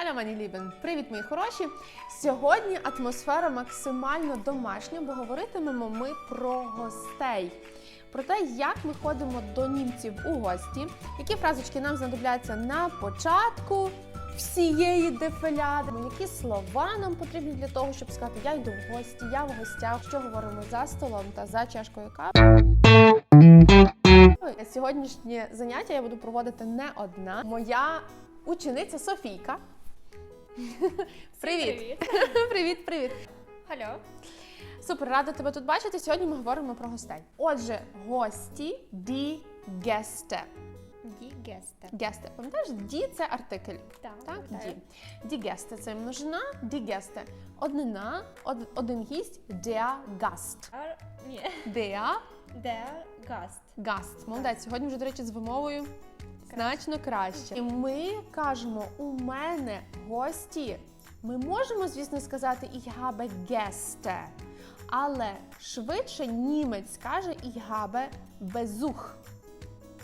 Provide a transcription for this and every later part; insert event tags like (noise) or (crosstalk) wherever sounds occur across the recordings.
Hallo, meine Lieben! Привіт, мої хороші! Сьогодні атмосфера максимально домашня, бо говоритимемо ми про гостей. Про те, як ми ходимо до німців у гості, які фразочки нам знадобляться на початку всієї дефіляди, які слова нам потрібні для того, щоб сказати Я йду в гості, я в гостях, що говоримо за столом та за чашкою кави. Сьогоднішнє заняття я буду проводити не одна. Моя учениця Софійка. Привіт! Привіт, (laughs) привіт! Hallo. Супер, рада тебе тут бачити. Сьогодні ми говоримо про гостей. Отже, гості die Gäste. Die Gäste. Gäste. Пам'ятаєш, die – це артикль. Так, Так, пам'ятаю. die. Die – це множина, die Gäste. Однина, од- один гість. Ar- Ні. Der Der Gast. Gast. Молодець. Сьогодні вже, до речі, з вимовою значно краще. І ми кажемо у мене гості. Ми можемо, звісно, сказати ich habe Gäste, але швидше німець каже ich habe Besuch.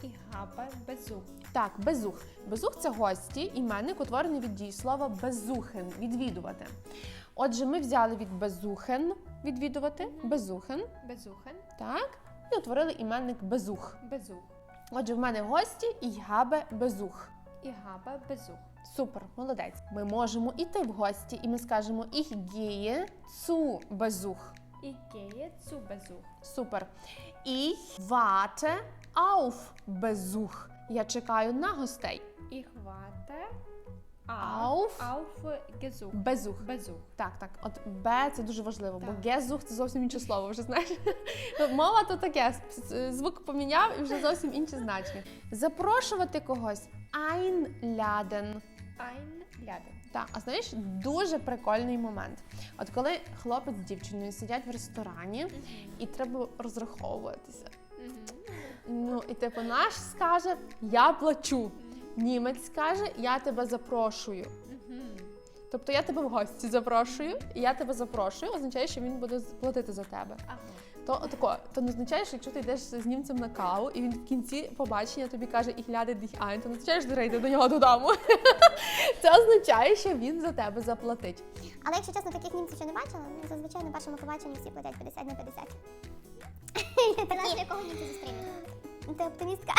Ich habe Besuch. Так, безух. Безух це гості, іменник утворений від дієслова безухен відвідувати. Отже, ми взяли від безухен відвідувати, безухен, Besuchen. так, і утворили іменник безух. Besuch. Отже, в мене гості Besuch. Ich habe Besuch. Супер, молодець. Ми можемо іти в гості, і ми скажемо zu Besuch. Ich gehe zu Besuch. Супер. Ich warte auf Besuch. Я чекаю на гостей. Ich warte Auf. auf Gesuch. Безух. Besuch. Так, так. От Б це дуже важливо, бо гезух це зовсім інше слово, вже знаєш. (laughs) Ну, Мова то таке, звук поміняв і вже зовсім інше значення. Запрошувати когось einladen. Einladen. Так, а знаєш, дуже прикольний момент. От коли хлопець з дівчиною сидять в ресторані і треба розраховуватися. Ну, і типу наш скаже Я плачу. Німець скаже Я тебе запрошую. Тобто я тебе в гості запрошую, і я тебе запрошую, означає, що він буде платити за тебе. Ага. То тако, то не означає, що якщо ти йдеш з німцем на каву, і він в кінці побачення тобі каже і гляде діх айн, то не означає, що ти до нього додому. (laughs) Це означає, що він за тебе заплатить. Але якщо чесно, таких німців ще не бачила, ну, зазвичай на першому побаченні всі платять 50 на 50. Такі... якого німця зустрінете? Ти оптимістка?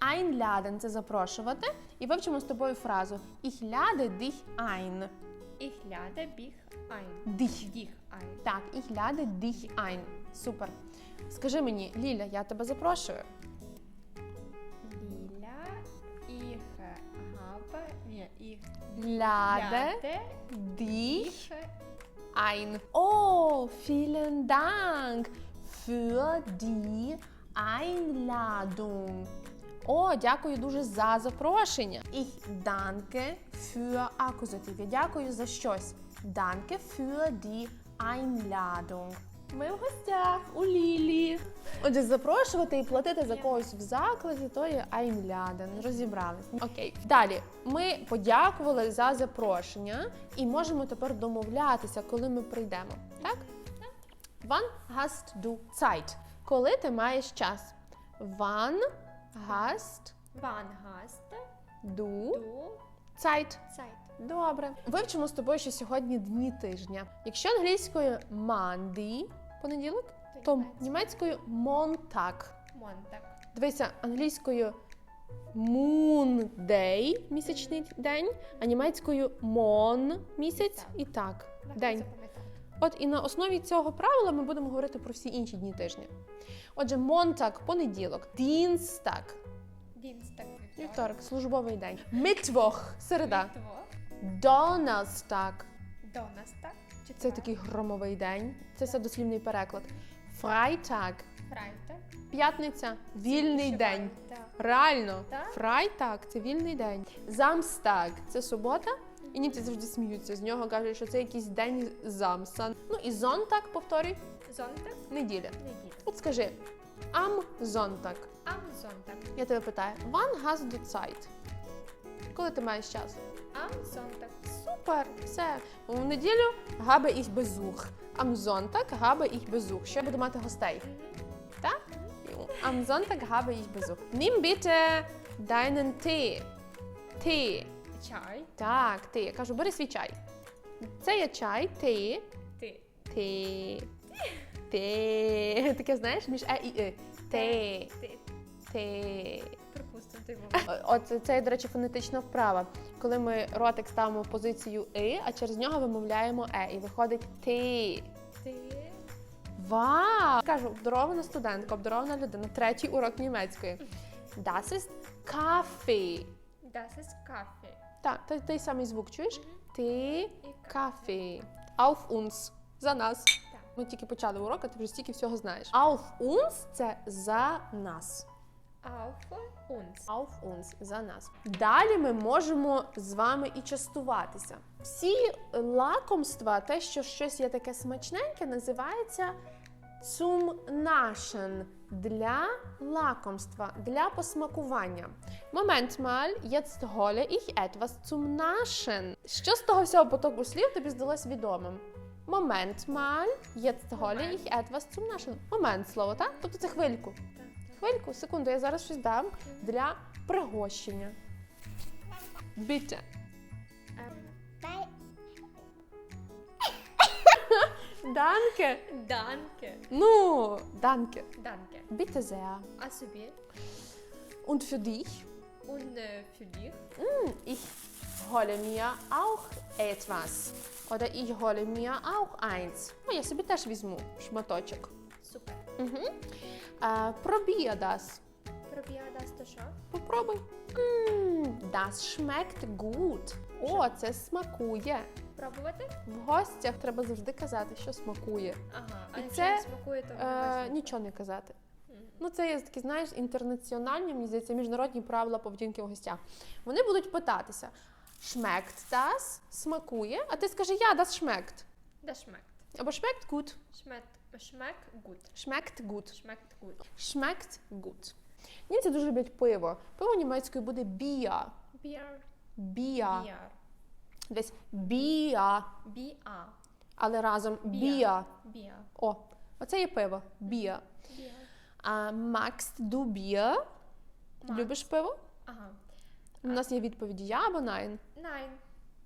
Einladen – це запрошувати. І вивчимо з тобою фразу Ich lade dich ein. Ich lade dich ein. Dich. Dich ein. Так, ich lade dich ein. Супер. Скажи мені, Ліля, я тебе запрошую. Lila, ich habe, nee, ich Ляде lade dich dich ein. Oh, vielen Dank für die Einladung. О, дякую дуже за запрошення. Ich danke für Akkusativ. Я дякую за щось. Danke für die Einladung. Ми в гостях у Лілі. Отже, запрошувати і платити за когось в закладі, то є Einladen. Розібрались. Окей. Далі ми подякували за запрошення і можемо тепер домовлятися, коли ми прийдемо. Так? Wann hast du Zeit? Коли ти маєш час? Wann hast Wann hast du du Zeit? Zeit? Добре. Вивчимо з тобою, що сьогодні дні тижня. Якщо англійською Monday, понеділок, то німецькою? німецькою Montag. Montag. Дивися, англійською Moon Day, місячний день, а німецькою Mon місяць і так, день. От і на основі цього правила ми будемо говорити про всі інші дні тижня. Отже, Монтак понеділок, Дінстаг, Dienstag. вівторок, службовий день, Мітвох, середа. Донастаг. Donnerstag. Це такий громовий день. Це все дослівний переклад. Фрайтаг, Freitag. п'ятниця, вільний день. Реально, Так? фрайтаг це вільний день. Замстаг це субота. І німці завжди сміються з нього, кажуть, що це якийсь день замса. Ну і зонтак, повторюй, Sonntag. неділя. Неділя. От скажи ам зонтак. Am Sonntag. Я тебе питаю, wann hast du Zeit? Коли ти маєш час? Am Sonntag. Супер, все. В неділю habe ich Besuch. Am Sonntag habe ich Besuch. Ще буду мати гостей. Так? Am Sonntag habe ich Besuch. Nimm bitte deinen Tee. Tee. Чай. Так, ти. Я кажу, бери свій чай. Це є чай, ти. Ти. Ти. Ти. Таке знаєш між е і и. Ти. Ти. Ти. Припустимо. О- От це, до речі, фонетична вправа. Коли ми ротик ставимо в позицію и, а через нього вимовляємо е, і виходить ти. Ти. Вау! Кажу, обдарована студентка, обдарована людина. Третій урок німецької. Das ist Kaffee. Das ist Kaffee. Так, той, той самий звук чуєш? Ти Kaffee. Auf uns. За нас. Так. Ми тільки почали урок, а ти вже стільки всього знаєш. Auf uns – це за нас. Auf uns. Auf uns – за нас. Далі ми можемо з вами і частуватися. Всі лакомства, те, що щось є таке смачненьке, називається zum Naschen – для лакомства, для посмакування. Момент mal, jetzt hole ich etwas zum Naschen. Що з того всього потоку слів тобі здалось відомим? Момент mal, jetzt hole ich etwas zum Naschen. Момент слово, так? Тобто це хвильку. Хвильку, секунду, я зараз щось дам для пригощення. Bitte. Ем, Дай Danke. Данке. Ну, danke. Данке. Bitte sehr. А собі? Und für dich? Und äh, für dich? Hm, ich hole mir auch etwas. Oder ich hole mir auch eins. Ну, я собі теж візьму шматочок. Супер. Угу. Äh, probier das. Пробія дасть то що? Попробуй. М, das schmeckt gut. О, це смакує. Пробувати? В гостях треба завжди казати, що смакує. Ага. А І якщо це, не смакує, то Е, нічого не казати. Ну, це є такі, знаєш, інтернаціональні, мені здається, міжнародні правила поведінки в гостях. Вони будуть питатися: schmeckt das? Смакує? А ти скажи я, das schmeckt. Das schmeckt. Або schmeckt gut. Schmeckt, schmeckt gut. Schmeckt gut. Schmeckt gut. Schmeckt gut. Німці дуже люблять пиво. Пиво німецькою буде Bier. Bier. Bier. Десь Bier. Bier. Але разом. Bier. Bier. О, оце є пиво. Bier. Bier. А magst du Bier? Magst. Любиш пиво? Ага. У нас є відповіді я або nein. Nein.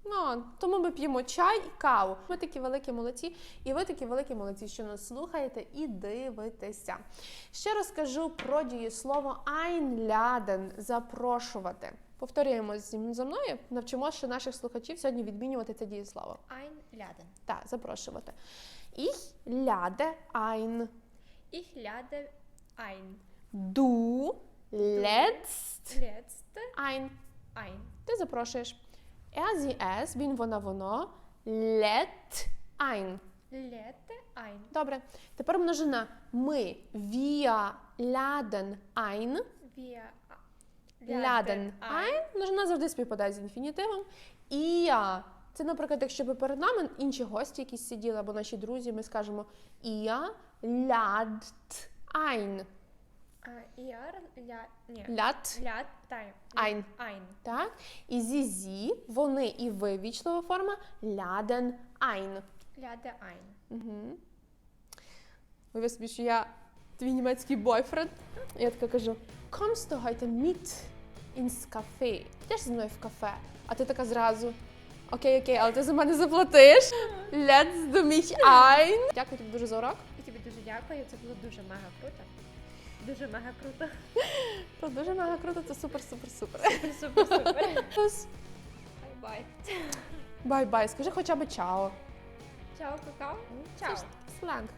Ну, тому ми п'ємо чай і каву. Ми такі великі молодці, і ви такі великі молодці, що нас слухаєте і дивитеся. Ще розкажу про дієслово einladen – запрошувати. Повторюємо за мною, навчимо ще наших слухачів сьогодні відмінювати це дієслово. Einladen. Так, запрошувати. Ich lade ein. Ich lade ein. Du lädst Letzte ein. ein. Ти запрошуєш. Er, sie, es, він, вона, воно, lädt ein. Lette ein. Добре. Тепер множина. Ми. Wir laden ein. Wir Laden ein. Множина завжди співпадає з інфінітивом. Ihr. Це, наприклад, якщо б перед нами інші гості якісь сиділи, або наші друзі, ми скажемо Ihr ladt ein. Nee. Lad. Lad ein. Ein. Ein. Так? І зі, зі, вони і ви, вічлива форма, laden ein. Lade ein. Угу. Уяви собі, що я твій німецький бойфренд. Я така кажу: kommst du heute mit ins Café? Підеш зі мною в кафе? А ти така зразу. Окей, окей, але ти за мене заплатиш. Let's do mich ein. Дякую тобі дуже за урок. І тобі дуже дякую. Це було дуже мега круто. Дуже мега круто. Це дуже мега круто, це супер, супер, супер. Супер, супер, супер. Бай-бай. Бай-бай, скажи хоча б чао. Чао, какао. Чао. сленг.